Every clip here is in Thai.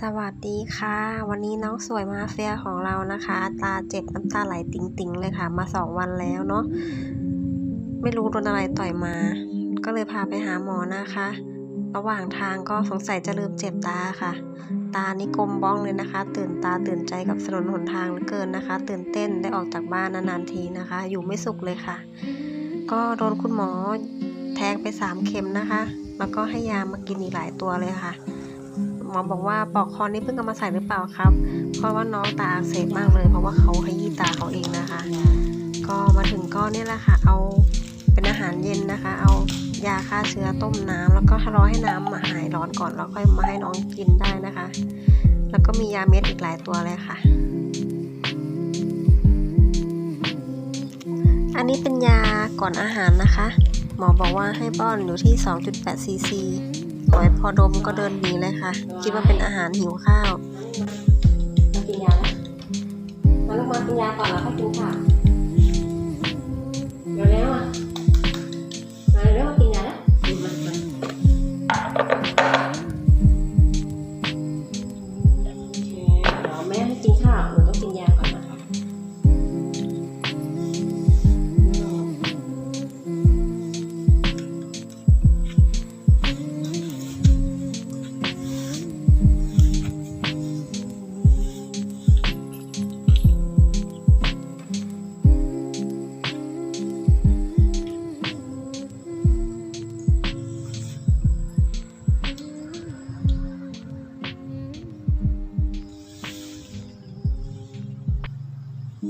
สวัสดีค่ะ วันนี้น้องสวยมาเฟียของเรานะคะ ตาเจ็บน้ำตาไหลติ๋งๆเลยค่ะ มาสองวันแล้วเนาะไม่รู้โดนอะไรต่อยมา ก็เลยพาไปหาหมอนะคะ ระหว่างทางก็สงสัยจะลืมเจ็บตาค่ะ ตานี่กลมบ้องเลยนะคะ ตื่นตาตื่นใจกับถนนหนทางเหลือเกินนะคะ ตื่นเต้นได้ออกจากบ้านนานๆทีนะคะ อยู่ไม่สุขเลยค่ะ ก็โดนคุณหมอแทงไปสามเข็มนะคะ แล้วก็ให้ยามากินอีกหลายตัวเลยค่ะ มอบอกว่าปลอกคอนี่เพิ่งเอามาใส่หรือเปล่าครับ เพราะว่าน้องตาอักเสบมากเลย เพราะว่าเขาขยี้ตาเขาเองนะคะ ก็มาถึงก็เนี่ยแหละค่ะ เอาเป็นอาหารเย็นนะคะ เอายาฆ่าเชื้อต้มน้ำแล้วก็รอให้น้ำมาหายร้อนก่อนแล้วค่อยมาให้น้องกินได้นะคะ แล้วก็มียาเม็ดอีกหลายตัวเลยค่ะ อันนี้เป็นยาก่อนอาหารนะคะ หมอบอกว่าให้ป้อนอยู่ที่ 2.8ซีซี หอยพอดมก็เดินหนีเลยค่ะ คิดว่าเป็นอาหารหิวข้าวมากินยาแล้วมาลูกมากินยาก่อนแล้วค่อยกินข้าวเร็วๆอะมาเร็วมากินยาแล้วมามาโอเดี๋ยวแม่ให้กินข้าว ห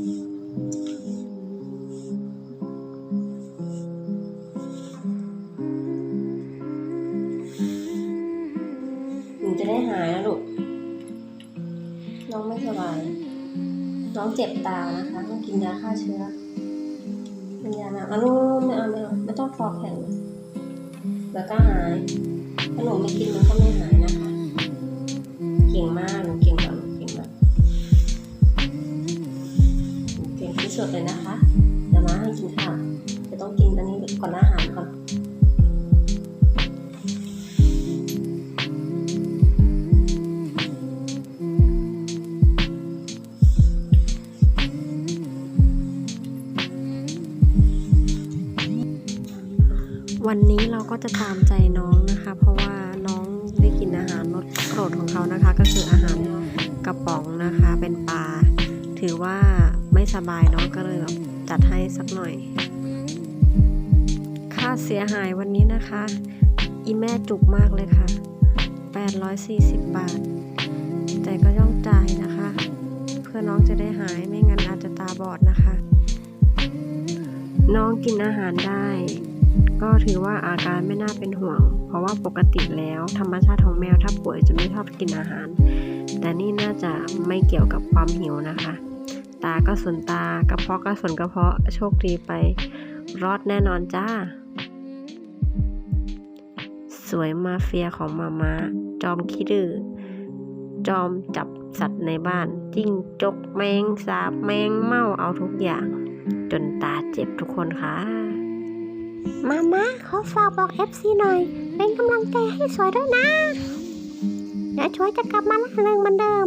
นูจะได้หายนะลูก น้องไม่สบาย น้องเจ็บตานะคะ ต้องกินยาฆ่าเชื้อกินยานักอะลูกไม่เอาไม่เอาไม่ต้องฟอกแข็งแล้วก็หาย ถ้าหนูไม่กินมันก็ไม่หายนะคะ เก่งมาก ดเลยนะคะ เดี๋ยวมาให้กินข้าวจะต้องกินอันนี้ก่อนอาหารก่อนวันนี้เราก็จะตามใจน้องนะคะ เพราะว่าน้องได้กินอาหารรสโปรดของเขานะคะ ก็คืออาหารกระป๋องนะคะเป็นปลาถือว่า สบายเนาะก็เลยแบบจัดให้สักหน่อย ค่าเสียหายวันนี้นะคะ อีแม่จุกมากเลยค่ะ 840 บาท แต่ก็ย่องจ่ายนะคะ เพื่อน้องจะได้หายไม่งั้นอาจจะตาบอดนะคะ น้องกินอาหารได้ ก็ถือว่าอาการไม่น่าเป็นห่วง เพราะว่าปกติแล้วธรรมชาติของแมวถ้าป่วยจะไม่ชอบกินอาหาร แต่นี่น่าจะไม่เกี่ยวกับความหิวนะคะ ตาก็สนตา กระเพาะก็สนกระเพาะ โชคดีไป รอดแน่นอนจ้า สวยมาเฟียของมามาจอมขี้ดื้อ จอมจับสัตว์ในบ้าน จิ้งจกแมงสาบแมงเม่าเอาทุกอย่าง จนตาเจ็บทุกคนค่ะ มามาขอฝากบอก FC หน่อย เป็นกำลังใจให้สวยด้วยนะ เดี๋ยวช่วยจะกลับมาล่าเริงเหมือนเดิม